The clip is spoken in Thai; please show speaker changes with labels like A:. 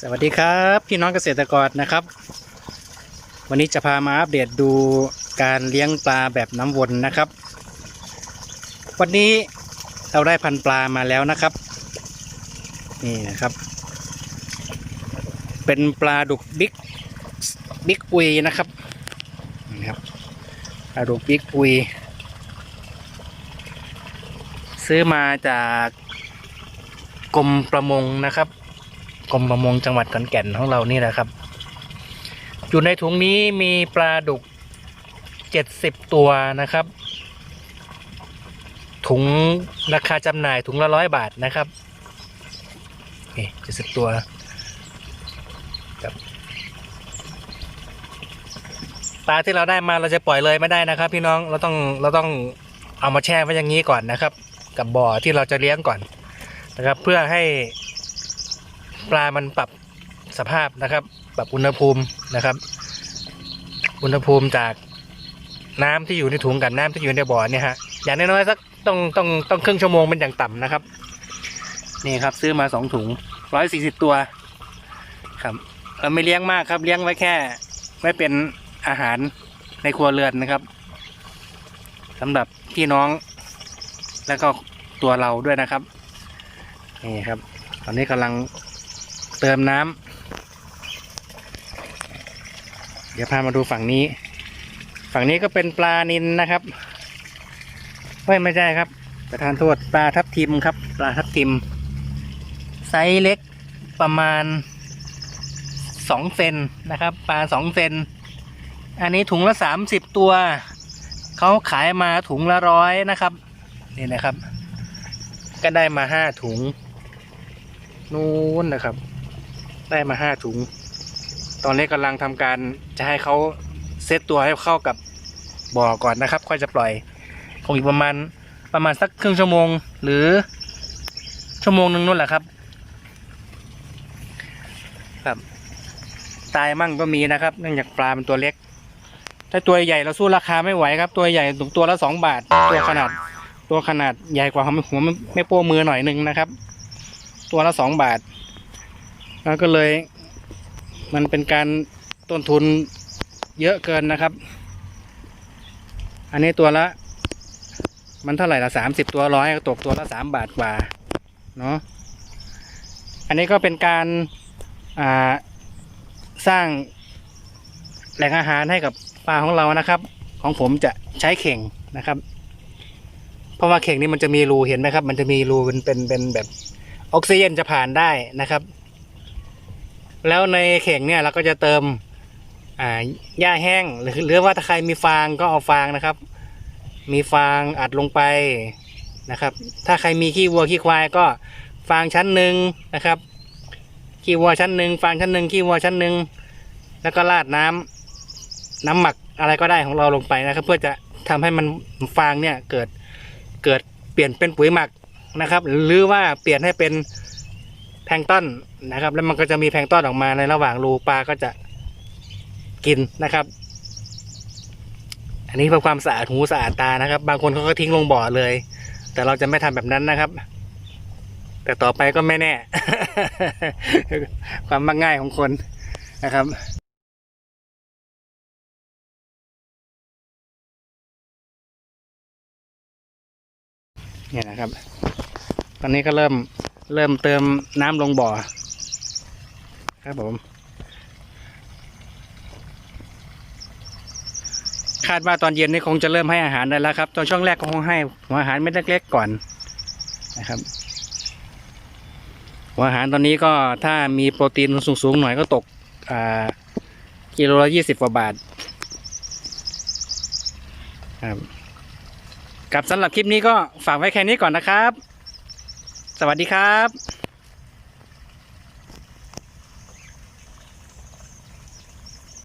A: สวัสดีครับพี่น้องเกษตรกรนะครับ วันนี้จะพามาอัปเดตดูการเลี้ยงปลาแบบน้ำวนนะครับ วันนี้เราได้พันปลามาแล้วนะครับ นี่นะครับ เป็นปลาดุกบิ๊กบิ๊กอุยนะครับนี่ครับปลาดุกบิ๊กอุยซื้อมาจากกรมประมงนะครับ กรมประมงจังหวัดขอนแก่นของเรานี่แหละครับ อยู่ในถุงนี้มีปลาดุกเจ็ดสิบตัวนะครับ ถุงราคาจำหน่ายถุงละร้อยบาทนะครับเจ็ดสิบตัวครับปลาที่เราได้มาเราจะปล่อยเลยไม่ได้นะครับ พี่น้องเราต้องเราต้องเอามาแช่ไว้อย่างนี้ก่อนนะครับ กับบ่อที่เราจะเลี้ยงก่อนนะครับ เพื่อให้ ปลามันปรับสภาพนะครับ ปรับอุณหภูมินะครับ อุณหภูมิจากน้ำที่อยู่ในถุงกับน้ำที่อยู่ในบ่อเนี่ยฮะอย่างน้อยๆสักต้องต้องต้องครึ่งชั่วโมงเป็นอย่างต่ำนะครับ นี่ครับซื้อมาสองถุงร้อยสี่สิบตัว ครับเราไม่เลี้ยงมากครับ เลี้ยงไว้แค่ไว้เป็นอาหารในครัวเรือนนะครับสำหรับพี่น้องแล้วก็ตัวเราด้วยนะครับนี่ครับ ตอนนี้กำลัง เติมน้ำเดี๋ยวพามาดูฝั่งนี้ ฝั่งนี้ก็เป็นปลานินนะครับไม่ไม่ใช่ครับประธานโทษปลาทับทิมครับ ปลาทับทิม ไซส์เล็กประมาณสองเซนนะครับ ปลาสองเซนอันนี้ถุงละสามสิบตัวเขาขายมาถุงละร้อยนะครับนี่นะครับ ก็ได้มาห้าถุง นู้นนะครับ ได้มาห้าถุง ตอนนี้กำลังทำการจะให้เขาเซตตัวให้เข้ากับบ่อก่อนนะครับ ค่อยจะปล่อย คงอีกประมาณประมาณสักครึ่งชั่วโมง หรือชั่วโมงหนึ่งนู่นแหละครับ ครับ ตายมั่งก็มีนะครับ เนื่องจากปลาเป็นตัวเล็ก ถ้าตัวใหญ่เราสู้ราคาไม่ไหวครับ ตัวใหญ่ตกตัวละสองบาท ตัวขนาด ตัวขนาดใหญ่กว่าหัวหัวไม่โป้มือหน่อยหนึงนะครับ ตัวละสองบาท แล้วก็เลยมันเป็นการต้นทุนเยอะเกินนะครับ อันนี้ตัวละ มันเท่าไหร่ละสามสิบตัวร้อยตกตัวละสามบาทกว่าเนาะอันนี้ก็เป็นการาสร้างแหล่งอาหารให้กับปลาของเรานะครับ ของผมจะใช้เข่งนะครับ เพราะว่าเข่งนี้มันจะมีรูเห็นไหมครับ มันจะมีรูเป็นเป็นเป็นแบบออกซิเจนจะผ่านได้นะครับ แล้วในเข่งเนี่ยเราก็จะเติมอ่าหญ้าแห้งหรือหรือว่าถ้าใครมีฟางก็เอาฟางนะครับ มีฟางอัดลงไปนะครับ ถ้าใครมีขี้วัวขี้ควายก็ฟางชั้นหนึ่งนะครับขี้วัวชั้นหนึ่งฟางชั้นหนึ่งขี้วัวชั้นหนึ่งแล้วก็ราดน้ำน้ำหมักอะไรก็ได้ของเราลงไปนะครับ เพื่อจะทำให้มันฟางเนี่ยเกิดเกิดเปลี่ยนเป็นปุ๋ยหมักนะครับ หรือว่าเปลี่ยนให้เป็น แพลงต้นนะครับ แล้วมันก็จะมีแพลงต้นออกมาในระหว่างรูปลาก็จะกินนะครับ อันนี้เพื่อความสะอาดหูสะอาดตานะครับ บางคนเขาก็ทิ้งลงบ่อเลย แต่เราจะไม่ทำแบบนั้นนะครับ แต่ต่อไปก็ไม่แน่ ความมักง่ายของคนนะครับเนี่ยนะครับ ตอนนี้ก็เริ่ม เริ่มเติมน้ำลงบ่อ ครับผม คาดว่าตอนเย็นนี่คงจะเริ่มให้อาหารได้แล้วครับ ตอนช่วงแรกก็คงให้หัวอาหารเม็ดเล็กๆก่อนนะครับหัวอาหารตอนนี้ก็ถ้ามีโปรตีนสูงๆหน่อยก็ตกอ่ากิโลละยี่สิบกว่าบาทครับกับสำหรับคลิปนี้ก็ฝากไว้แค่นี้ก่อนนะครับ สวัสดีครับ